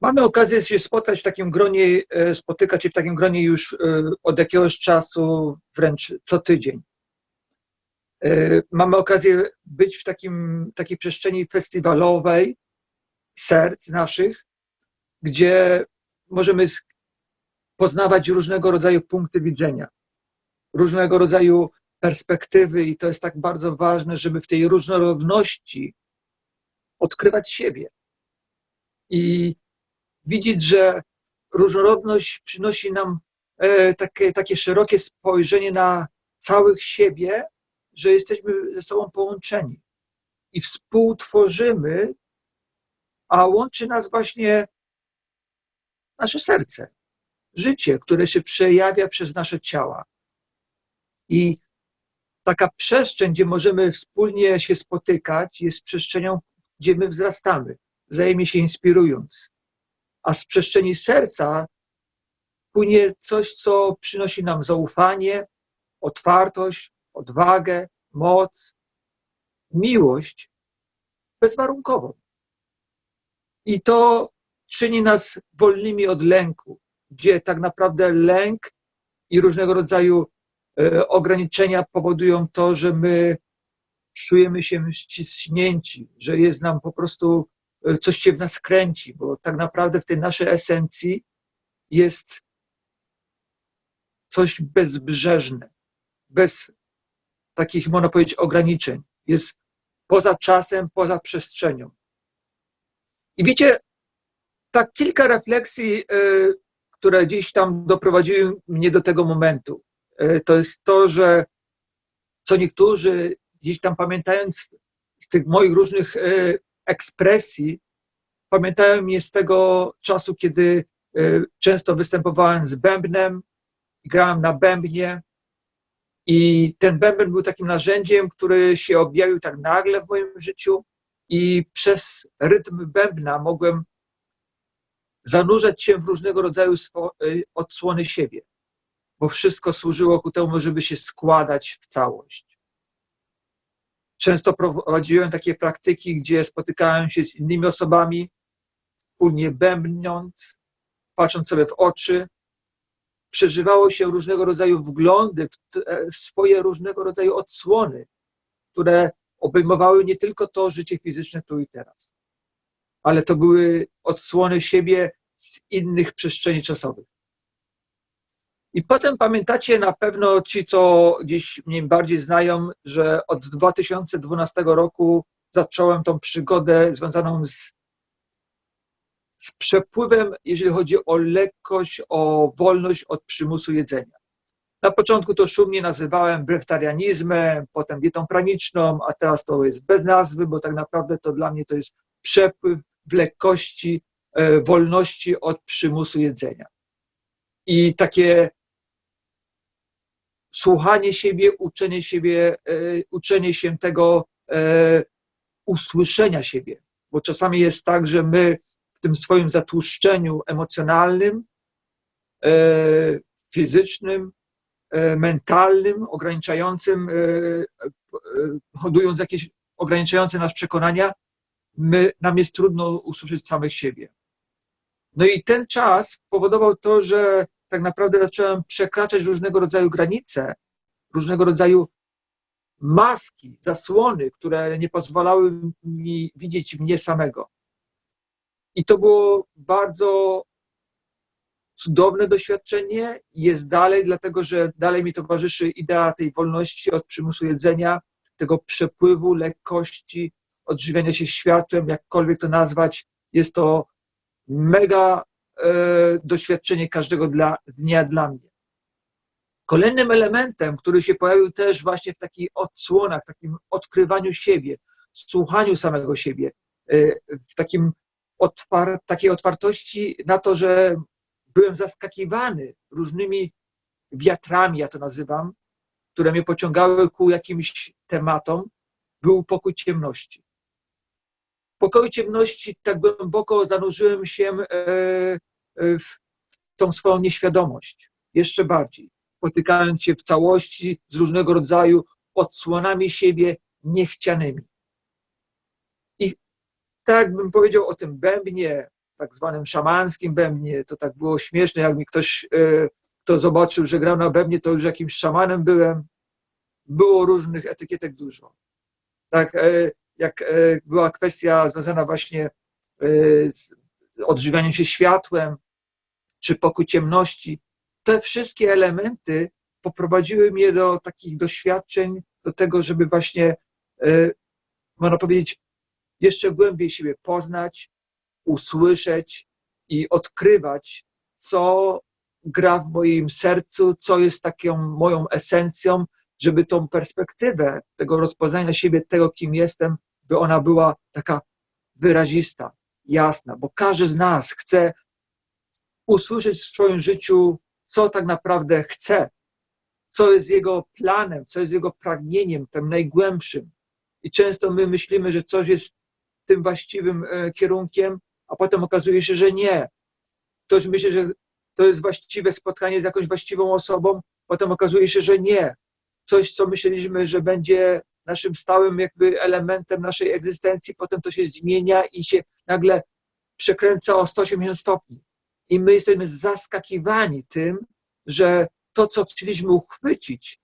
Mamy okazję się spotkać w takim gronie, e, spotykać się w takim gronie już e, od jakiegoś czasu, wręcz co tydzień. E, mamy okazję być w takim, takiej przestrzeni festiwalowej serc naszych, gdzie możemy poznawać różnego rodzaju punkty widzenia, różnego rodzaju perspektywy, i to jest tak bardzo ważne, żeby w tej różnorodności odkrywać siebie. I widzieć, że różnorodność przynosi nam e, takie, takie szerokie spojrzenie na całych siebie, że jesteśmy ze sobą połączeni i współtworzymy, a łączy nas właśnie nasze serce, życie, które się przejawia przez nasze ciała. I taka przestrzeń, gdzie możemy wspólnie się spotykać, jest przestrzenią, gdzie my wzrastamy, wzajemnie się inspirując a z przestrzeni serca płynie coś, co przynosi nam zaufanie, otwartość, odwagę, moc, miłość bezwarunkową. I to czyni nas wolnymi od lęku, gdzie tak naprawdę lęk i różnego rodzaju e, ograniczenia powodują to, że my czujemy się ściśnięci, że jest nam po prostu coś się w nas kręci, bo tak naprawdę w tej naszej esencji jest coś bezbrzeżne, bez takich, można powiedzieć, ograniczeń. Jest poza czasem, poza przestrzenią. I wiecie, tak kilka refleksji, e, które gdzieś tam doprowadziły mnie do tego momentu. E, to jest to, że co niektórzy gdzieś tam pamiętając z tych moich różnych ekspresji pamiętają mnie z tego czasu, kiedy e, często występowałem z bębnem, grałem na bębnie i ten bęben był takim narzędziem, który się objawił tak nagle w moim życiu i przez rytm bębna mogłem zanurzać się w różnego rodzaju e, odsłony siebie, bo wszystko służyło ku temu, żeby się składać w całość. Często prowadziłem takie praktyki, gdzie spotykałem się z innymi osobami, wspólnie bębniąc, patrząc sobie w oczy. Przeżywało się różnego rodzaju wglądy swoje różnego rodzaju odsłony, które obejmowały nie tylko to życie fizyczne tu i teraz, ale to były odsłony siebie z innych przestrzeni czasowych. I potem pamiętacie na pewno ci, co gdzieś mnie bardziej znają, że od 2012 roku zacząłem tą przygodę związaną z, z przepływem, jeżeli chodzi o lekkość, o wolność od przymusu jedzenia. Na początku to szumnie nazywałem breftarianizmem, potem dietą praniczną, a teraz to jest bez nazwy, bo tak naprawdę to dla mnie to jest przepływ w lekkości, e, wolności od przymusu jedzenia. I takie słuchanie siebie, uczenie siebie, e, uczenie się tego e, usłyszenia siebie. Bo czasami jest tak, że my w tym swoim zatłuszczeniu emocjonalnym, e, fizycznym, mentalnym, ograniczającym, hodując jakieś ograniczające nas przekonania, my, nam jest trudno usłyszeć samych siebie. No i ten czas powodował to, że tak naprawdę zacząłem przekraczać różnego rodzaju granice, różnego rodzaju maski, zasłony, które nie pozwalały mi widzieć mnie samego. I to było bardzo cudowne doświadczenie. Jest dalej, dlatego że dalej mi towarzyszy idea tej wolności od przymusu jedzenia, tego przepływu, lekkości, odżywiania się światłem, jakkolwiek to nazwać. Jest to mega doświadczenie każdego dla, dnia dla mnie. Kolejnym elementem, który się pojawił też właśnie w takich odsłonach, takim odkrywaniu siebie, słuchaniu samego siebie, e, w takim otwar takiej otwartości na to, że byłem zaskakiwany różnymi wiatrami, ja to nazywam, które mnie pociągały ku jakimś tematom, był pokój ciemności. W pokoju ciemności tak głęboko zanurzyłem się e, w tą swoją nieświadomość jeszcze bardziej, spotykając się w całości z różnego rodzaju odsłonami siebie niechcianymi. I tak bym powiedział o tym bębnie, tak zwanym szamańskim bębnie. To tak było śmieszne, jak mi ktoś, e, kto zobaczył, że grał na bębnie, to już jakimś szamanem byłem. Było różnych etykietek dużo. Tak, e, jak była kwestia związana właśnie z odżywianiem się światłem, czy pokój ciemności, te wszystkie elementy poprowadziły mnie do takich doświadczeń, do tego, żeby właśnie, e, można powiedzieć, jeszcze głębiej siebie poznać, usłyszeć i odkrywać, co gra w moim sercu, co jest taką moją esencją, żeby tą perspektywę tego rozpoznania siebie, tego, kim jestem, by ona była taka wyrazista, jasna, bo każdy z nas chce usłyszeć w swoim życiu, co tak naprawdę chce, co jest jego planem, co jest jego pragnieniem, tym najgłębszym. I często my myślimy, że coś jest tym właściwym e, kierunkiem, a potem okazuje się, że nie. Ktoś myśli, że to jest właściwe spotkanie z jakąś właściwą osobą, potem okazuje się, że nie. Coś, co myśleliśmy, że będzie naszym stałym jakby elementem naszej egzystencji, potem to się zmienia i się nagle przekręca o 180 stopni. I my jesteśmy zaskakiwani tym, że to, co chcieliśmy uchwycić,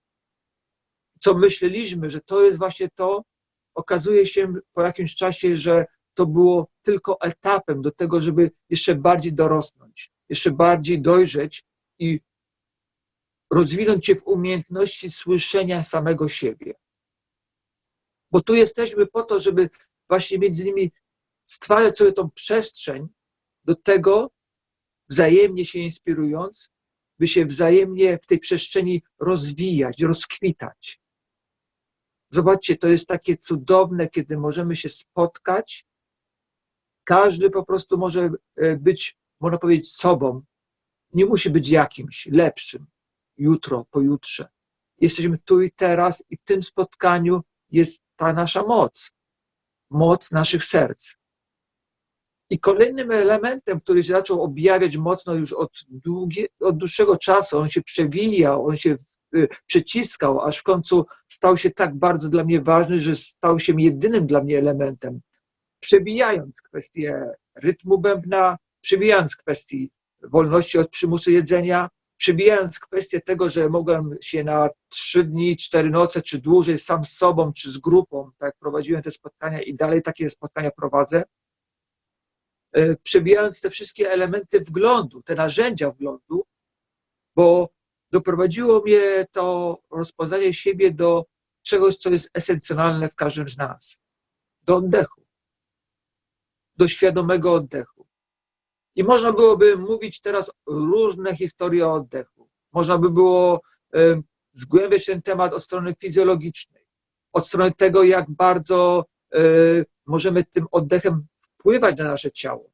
co myśleliśmy, że to jest właśnie to, okazuje się po jakimś czasie, że to było tylko etapem do tego, żeby jeszcze bardziej dorosnąć, jeszcze bardziej dojrzeć i rozwinąć się w umiejętności słyszenia samego siebie. Bo tu jesteśmy po to, żeby właśnie między innymi stwarzać sobie tą przestrzeń do tego, wzajemnie się inspirując, by się wzajemnie w tej przestrzeni rozwijać, rozkwitać. Zobaczcie, to jest takie cudowne, kiedy możemy się spotkać. Każdy po prostu może e, być, można powiedzieć, sobą. Nie musi być jakimś lepszym. Jutro, pojutrze. Jesteśmy tu i teraz, i w tym spotkaniu jest ta nasza moc. Moc naszych serc. I kolejnym elementem, który się zaczął objawiać mocno już od, długie, od dłuższego czasu, on się przewijał, on się y, przeciskał, aż w końcu stał się tak bardzo dla mnie ważny, że stał się jedynym dla mnie elementem. Przebijając kwestię rytmu bębna, przebijając kwestii wolności od przymusu jedzenia, przebijając kwestię tego, że mogłem się na trzy dni, cztery noce, czy dłużej sam z sobą, czy z grupą, tak prowadziłem te spotkania i dalej takie spotkania prowadzę, E, przebijając te wszystkie elementy wglądu, te narzędzia wglądu, bo doprowadziło mnie to rozpoznanie siebie do czegoś, co jest esencjonalne w każdym z nas. Do oddechu. Do świadomego oddechu. I można byłoby mówić teraz różne historie o oddechu. Można by było e, zgłębiać ten temat od strony fizjologicznej, od strony tego, jak bardzo e, możemy tym oddechem wpływać na nasze ciało.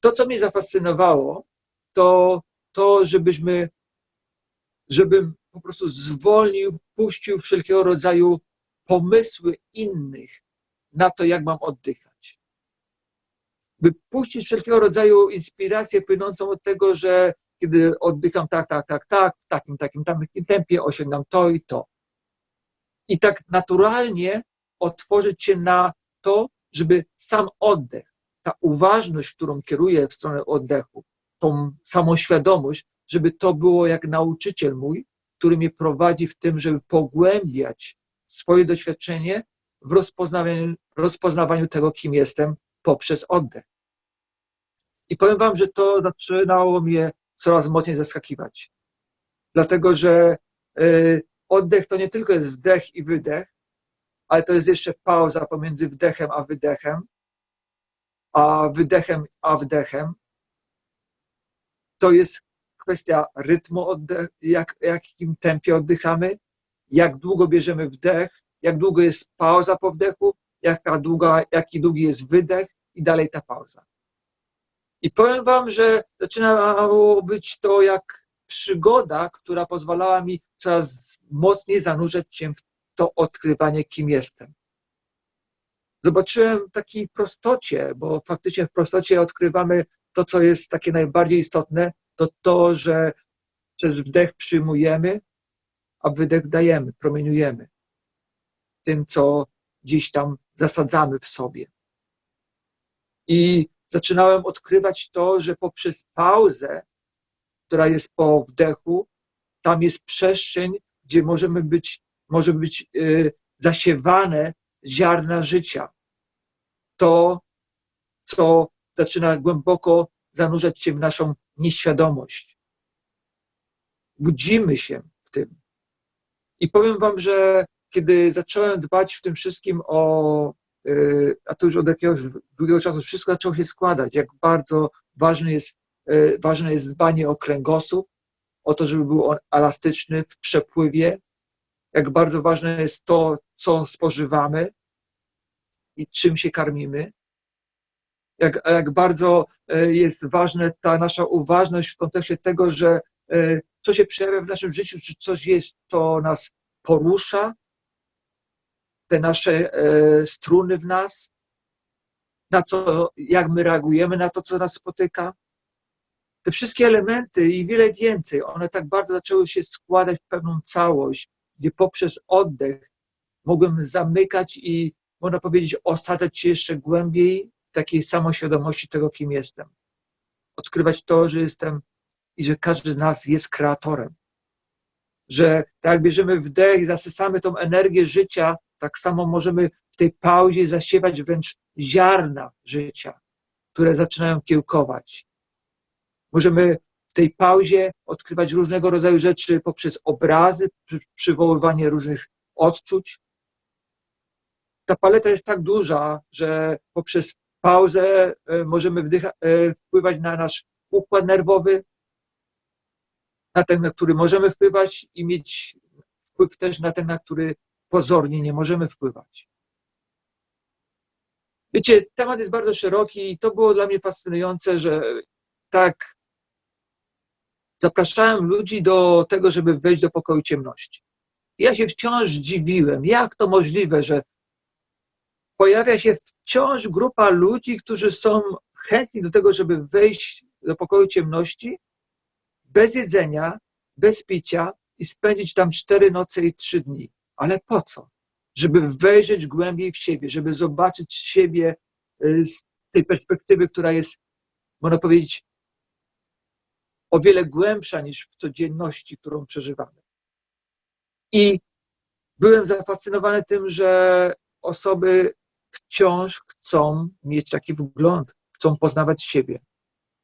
To, co mnie zafascynowało, to to, żebyśmy, żebym po prostu zwolnił, puścił wszelkiego rodzaju pomysły innych na to, jak mam oddychać. By puścić wszelkiego rodzaju inspirację płynącą od tego, że kiedy oddycham tak, tak, tak, tak, w takim, takim, takim tempie osiągam to i to. I tak naturalnie otworzyć się na to, żeby sam oddech, ta uważność, którą kieruję w stronę oddechu, tą samoświadomość, żeby to było jak nauczyciel mój, który mnie prowadzi w tym, żeby pogłębiać swoje doświadczenie w rozpoznawaniu, rozpoznawaniu tego, kim jestem poprzez oddech. I powiem Wam, że to zaczynało mnie coraz mocniej zaskakiwać. Dlatego, że y, oddech to nie tylko jest wdech i wydech, ale to jest jeszcze pauza pomiędzy wdechem a wydechem, a wydechem a wdechem. To jest kwestia rytmu, oddech, jak, jakim tempie oddychamy, jak długo bierzemy wdech, jak długo jest pauza po wdechu, jaka długa, jaki długi jest wydech i dalej ta pauza. I powiem Wam, że zaczynało być to jak przygoda, która pozwalała mi coraz mocniej zanurzać się w to odkrywanie, kim jestem. Zobaczyłem takiej prostocie, bo faktycznie w prostocie odkrywamy to, co jest takie najbardziej istotne, to to, że przez wdech przyjmujemy, a wydech dajemy, promieniujemy tym, co gdzieś tam zasadzamy w sobie. I zaczynałem odkrywać to, że poprzez pauzę, która jest po wdechu, tam jest przestrzeń, gdzie możemy być, może być y, zasiewane ziarna życia. To, co zaczyna głęboko zanurzać się w naszą nieświadomość. Budzimy się w tym. I powiem Wam, że kiedy zacząłem dbać w tym wszystkim o, a to już od jakiegoś długiego czasu, wszystko zaczęło się składać, jak bardzo ważne jest, y, ważne jest dbanie o kręgosłup, o to, żeby był on elastyczny w przepływie, jak bardzo ważne jest to, co spożywamy i czym się karmimy, jak, jak bardzo e, jest ważna ta nasza uważność w kontekście tego, że e, co się przejawia w naszym życiu, czy coś jest, co nas porusza, te nasze e, struny w nas, na co, jak my reagujemy na to, co nas spotyka. Te wszystkie elementy i wiele więcej, one tak bardzo zaczęły się składać w pewną całość, gdzie poprzez oddech mogłem zamykać i, można powiedzieć, osadzać się jeszcze głębiej w takiej samoświadomości tego, kim jestem. Odkrywać to, że jestem i że każdy z nas jest kreatorem. Że tak jak bierzemy wdech i zasysamy tą energię życia, tak samo możemy w tej pauzie zasiewać wręcz ziarna życia, które zaczynają kiełkować. Możemy w tej pauzie odkrywać różnego rodzaju rzeczy poprzez obrazy, przywoływanie różnych odczuć. Ta paleta jest tak duża, że poprzez pauzę e, możemy e, wpływać na nasz układ nerwowy, na ten, na który możemy wpływać i mieć wpływ też na ten, na który pozornie nie możemy wpływać. Wiecie, temat jest bardzo szeroki i to było dla mnie fascynujące, że tak zapraszałem ludzi do tego, żeby wejść do pokoju ciemności. Ja się wciąż dziwiłem, jak to możliwe, że pojawia się wciąż grupa ludzi, którzy są chętni do tego, żeby wejść do pokoju ciemności bez jedzenia, bez picia i spędzić tam cztery noce i trzy dni. Ale po co? Żeby wejrzeć głębiej w siebie, żeby zobaczyć siebie y, z tej perspektywy, która jest, można powiedzieć, o wiele głębsza niż w codzienności, którą przeżywamy. I byłem zafascynowany tym, że osoby wciąż chcą mieć taki wgląd, chcą poznawać siebie.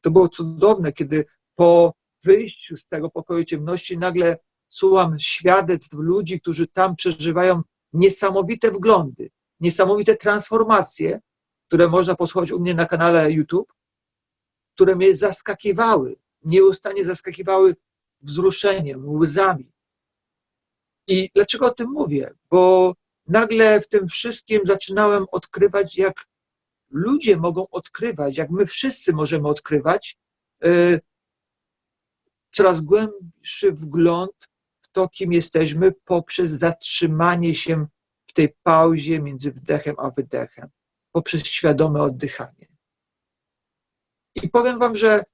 To było cudowne, kiedy po wyjściu z tego pokoju ciemności nagle słucham świadectw ludzi, którzy tam przeżywają niesamowite wglądy, niesamowite transformacje, które można posłuchać u mnie na kanale YouTube, które mnie zaskakiwały, nieustannie zaskakiwały wzruszeniem, łzami. I dlaczego o tym mówię? Bo nagle w tym wszystkim zaczynałem odkrywać, jak ludzie mogą odkrywać, jak my wszyscy możemy odkrywać yy, coraz głębszy wgląd to, kim jesteśmy, poprzez zatrzymanie się w tej pauzie między wdechem a wydechem, poprzez świadome oddychanie. I powiem Wam, że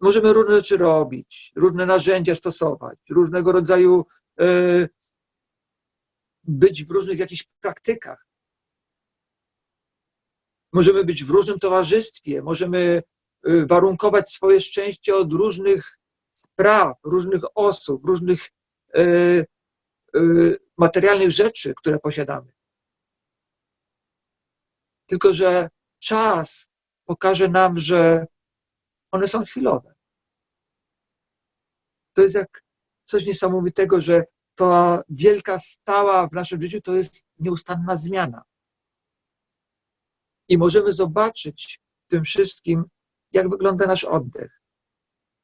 możemy różne rzeczy robić, różne narzędzia stosować, różnego rodzaju yy, być w różnych jakichś praktykach. Możemy być w różnym towarzystwie, możemy y, warunkować swoje szczęście od różnych spraw, różnych osób, różnych materialnych rzeczy, które posiadamy. Tylko, że czas pokaże nam, że one są chwilowe. To jest jak coś niesamowitego, że ta wielka stała w naszym życiu to jest nieustanna zmiana. I możemy zobaczyć w tym wszystkim, jak wygląda nasz oddech.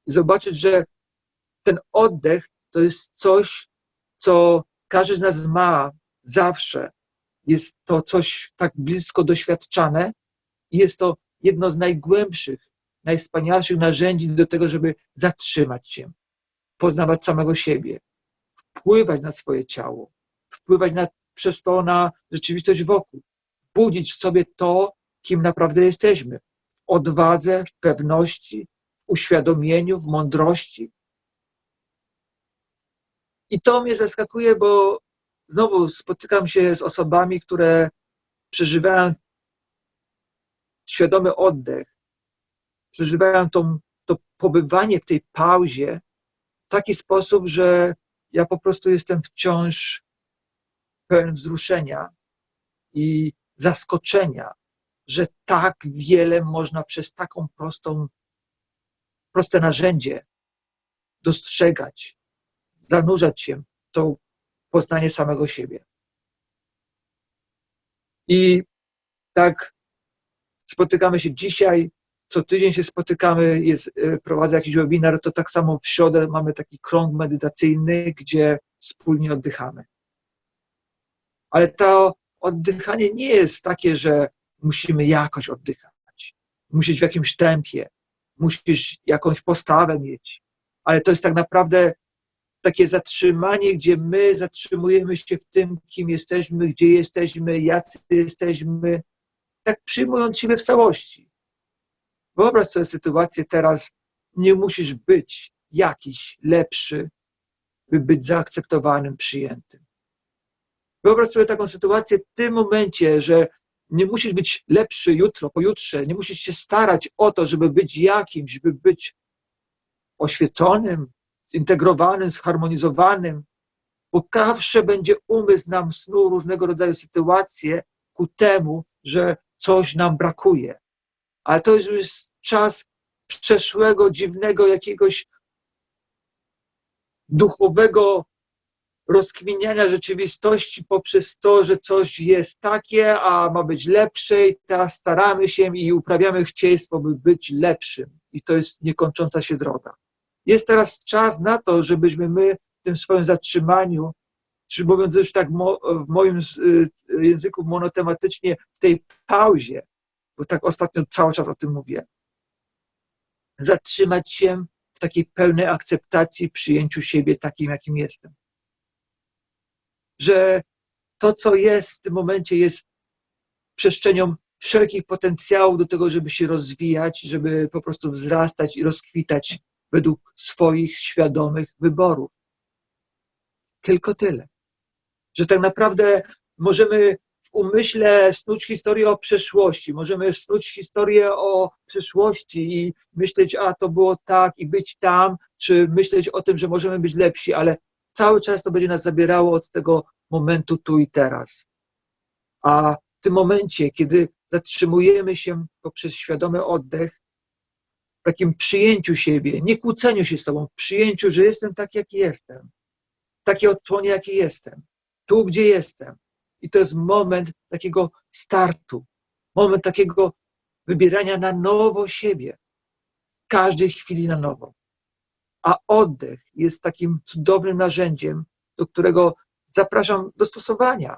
I zobaczyć, że ten oddech to jest coś, co każdy z nas ma zawsze. Jest to coś tak blisko doświadczane i jest to jedno z najgłębszych, najwspanialszych narzędzi do tego, żeby zatrzymać się, poznawać samego siebie, wpływać na swoje ciało, wpływać na, przez to na rzeczywistość wokół, budzić w sobie to, kim naprawdę jesteśmy. Odwadze, w pewności, w uświadomieniu, w mądrości. I to mnie zaskakuje, bo znowu spotykam się z osobami, które przeżywają świadomy oddech przeżywają tą, to pobywanie w tej pauzie w taki sposób, że ja po prostu jestem wciąż pełen wzruszenia i zaskoczenia, że tak wiele można przez taką prostą, proste narzędzie dostrzegać, zanurzać się w to poznanie samego siebie. I tak spotykamy się dzisiaj, co tydzień się spotykamy, jest, e, prowadzę jakiś webinar, to tak samo w środę mamy taki krąg medytacyjny, gdzie wspólnie oddychamy. Ale to oddychanie nie jest takie, że musimy jakoś oddychać. Musisz w jakimś tempie, musisz jakąś postawę mieć, ale to jest tak naprawdę takie zatrzymanie, gdzie my zatrzymujemy się w tym, kim jesteśmy, gdzie jesteśmy, jacy jesteśmy, tak przyjmując siebie w całości. Wyobraź sobie sytuację teraz, nie musisz być jakiś lepszy, by być zaakceptowanym, przyjętym. Wyobraź sobie taką sytuację w tym momencie, że nie musisz być lepszy jutro, pojutrze, nie musisz się starać o to, żeby być jakimś, żeby być oświeconym, zintegrowanym, zharmonizowanym, bo zawsze będzie umysł nam snu różnego rodzaju sytuacje ku temu, że coś nam brakuje. Ale to już jest czas przeszłego, dziwnego jakiegoś duchowego rozkminiania rzeczywistości poprzez to, że coś jest takie, a ma być lepsze i teraz staramy się i uprawiamy chcieństwo, by być lepszym. I to jest niekończąca się droga. Jest teraz czas na to, żebyśmy my w tym swoim zatrzymaniu, czy mówiąc już tak w moim y, języku monotematycznie, w tej pauzie, bo tak ostatnio cały czas o tym mówię, zatrzymać się w takiej pełnej akceptacji, przyjęciu siebie takim, jakim jestem. Że to, co jest w tym momencie, jest przestrzenią wszelkich potencjałów do tego, żeby się rozwijać, żeby po prostu wzrastać i rozkwitać według swoich świadomych wyborów. Tylko tyle. Że tak naprawdę możemy w umyśle snuć historię o przeszłości, możemy snuć historię o przeszłości i myśleć, a to było tak i być tam, czy myśleć o tym, że możemy być lepsi, ale cały czas to będzie nas zabierało od tego momentu tu i teraz. A w tym momencie, kiedy zatrzymujemy się poprzez świadomy oddech, takim przyjęciu siebie, nie kłóceniu się z tobą, przyjęciu, że jestem tak, jaki jestem, w takiej odsłonie, jaki jestem, tu, gdzie jestem. I to jest moment takiego startu, moment takiego wybierania na nowo siebie, każdej chwili na nowo. A oddech jest takim cudownym narzędziem, do którego zapraszam do stosowania,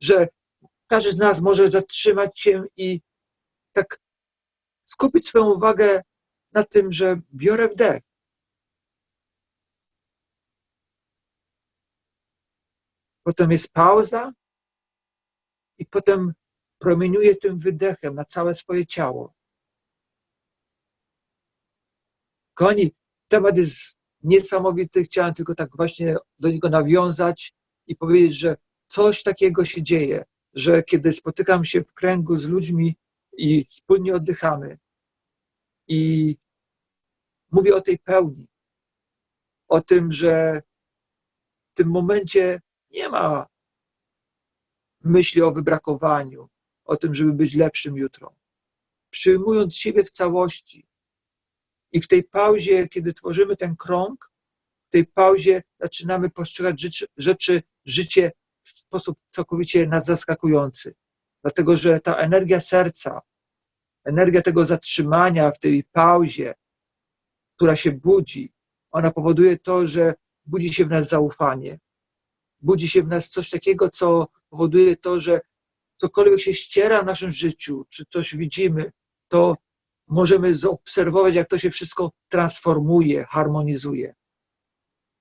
że każdy z nas może zatrzymać się i tak skupić swoją uwagę na tym, że biorę wdech. Potem jest pauza i potem promieniuję tym wydechem na całe swoje ciało. Koni, temat jest niesamowity. Chciałem tylko tak właśnie do niego nawiązać i powiedzieć, że coś takiego się dzieje, że kiedy spotykam się w kręgu z ludźmi, i wspólnie oddychamy. I mówię o tej pełni, o tym, że w tym momencie nie ma myśli o wybrakowaniu, o tym, żeby być lepszym jutro. Przyjmując siebie w całości i w tej pauzie, kiedy tworzymy ten krąg, w tej pauzie zaczynamy postrzegać rzeczy, rzeczy życie w sposób całkowicie nas zaskakujący dlatego że ta energia serca, energia tego zatrzymania w tej pauzie, która się budzi, ona powoduje to, że budzi się w nas zaufanie. Budzi się w nas coś takiego, co powoduje to, że cokolwiek się ściera w naszym życiu, czy coś widzimy, to możemy zaobserwować, jak to się wszystko transformuje, harmonizuje.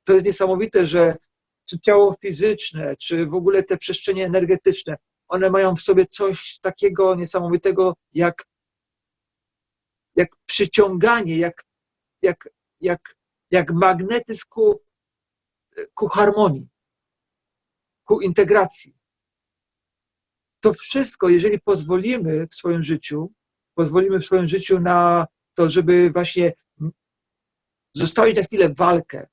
To jest niesamowite, że czy ciało fizyczne, czy w ogóle te przestrzenie energetyczne, one mają w sobie coś takiego niesamowitego, jak, jak przyciąganie, jak, jak, jak, jak magnetyzm ku, ku harmonii, ku integracji. To wszystko, jeżeli pozwolimy w swoim życiu, pozwolimy w swoim życiu na to żeby właśnie zostawić na chwilę walkę,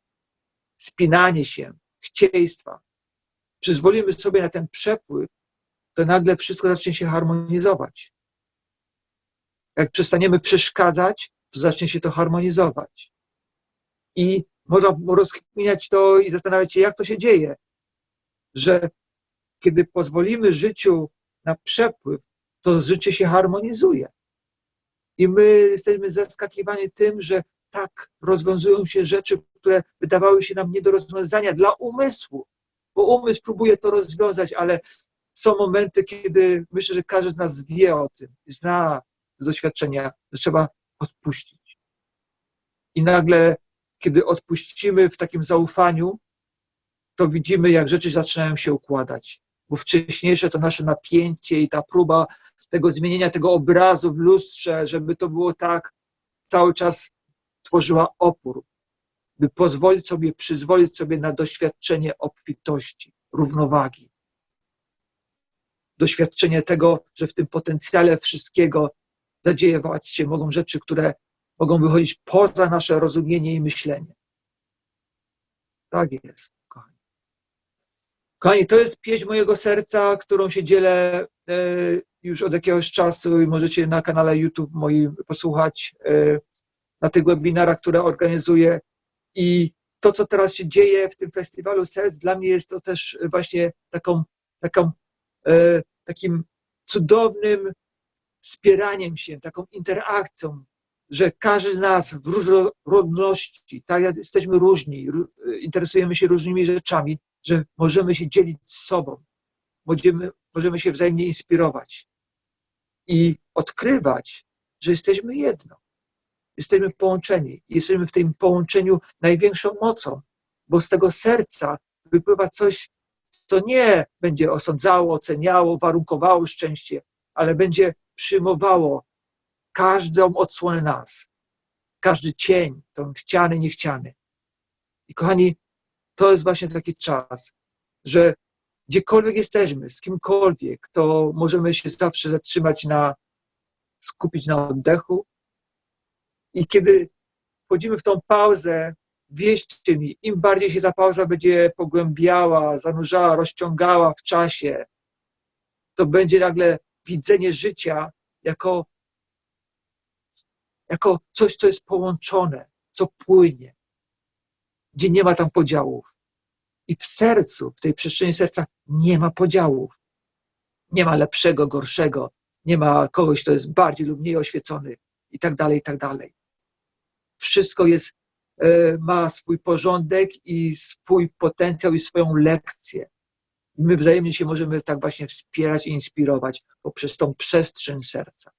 spinanie się, chcieństwa. Przyzwolimy sobie na ten przepływ, to nagle wszystko zacznie się harmonizować. Jak przestaniemy przeszkadzać, to zacznie się to harmonizować. I można rozkminiać to i zastanawiać się, jak to się dzieje, że kiedy pozwolimy życiu na przepływ, to życie się harmonizuje. I my jesteśmy zaskakiwani tym, że tak rozwiązują się rzeczy, które wydawały się nam nie do rozwiązania dla umysłu, bo umysł próbuje to rozwiązać, ale są momenty, kiedy myślę, że każdy z nas wie o tym, zna z doświadczenia, że trzeba odpuścić. I nagle, kiedy odpuścimy w takim zaufaniu, to widzimy, jak rzeczy zaczynają się układać. Bo wcześniejsze to nasze napięcie i ta próba tego zmienienia tego obrazu w lustrze, żeby to było tak, cały czas tworzyła opór, by pozwolić sobie, przyzwolić sobie na doświadczenie obfitości, równowagi. Doświadczenie tego, że w tym potencjale wszystkiego zadziewać się mogą rzeczy, które mogą wychodzić poza nasze rozumienie i myślenie. Tak jest, kochani. Kochani, to jest pieśń mojego serca, którą się dzielę e, już od jakiegoś czasu i możecie na kanale YouTube moim posłuchać e, na tych webinarach, które organizuję. I to, co teraz się dzieje w tym festiwalu serc, dla mnie jest to też właśnie taką, taką, takim cudownym wspieraniem się, taką interakcją, że każdy z nas w różnorodności, tak jak jesteśmy różni, interesujemy się różnymi rzeczami, że możemy się dzielić z sobą, możemy, możemy się wzajemnie inspirować i odkrywać, że jesteśmy jedno. Jesteśmy połączeni. Jesteśmy w tym połączeniu największą mocą, bo z tego serca wypływa coś, co nie będzie osądzało, oceniało, warunkowało szczęście, ale będzie przyjmowało każdą odsłonę nas, każdy cień, ten chciany, niechciany. I kochani, to jest właśnie taki czas, że gdziekolwiek jesteśmy, z kimkolwiek, to możemy się zawsze zatrzymać na, skupić na oddechu. I kiedy wchodzimy w tą pauzę, wierzcie mi, im bardziej się ta pauza będzie pogłębiała, zanurzała, rozciągała w czasie, to będzie nagle widzenie życia jako, jako coś, co jest połączone, co płynie, gdzie nie ma tam podziałów. I w sercu, w tej przestrzeni serca nie ma podziałów. Nie ma lepszego, gorszego, nie ma kogoś, kto jest bardziej lub mniej oświecony i tak dalej, i tak dalej. Wszystko jest, ma swój porządek i swój potencjał i swoją lekcję. My wzajemnie się możemy tak właśnie wspierać i inspirować poprzez tą przestrzeń serca.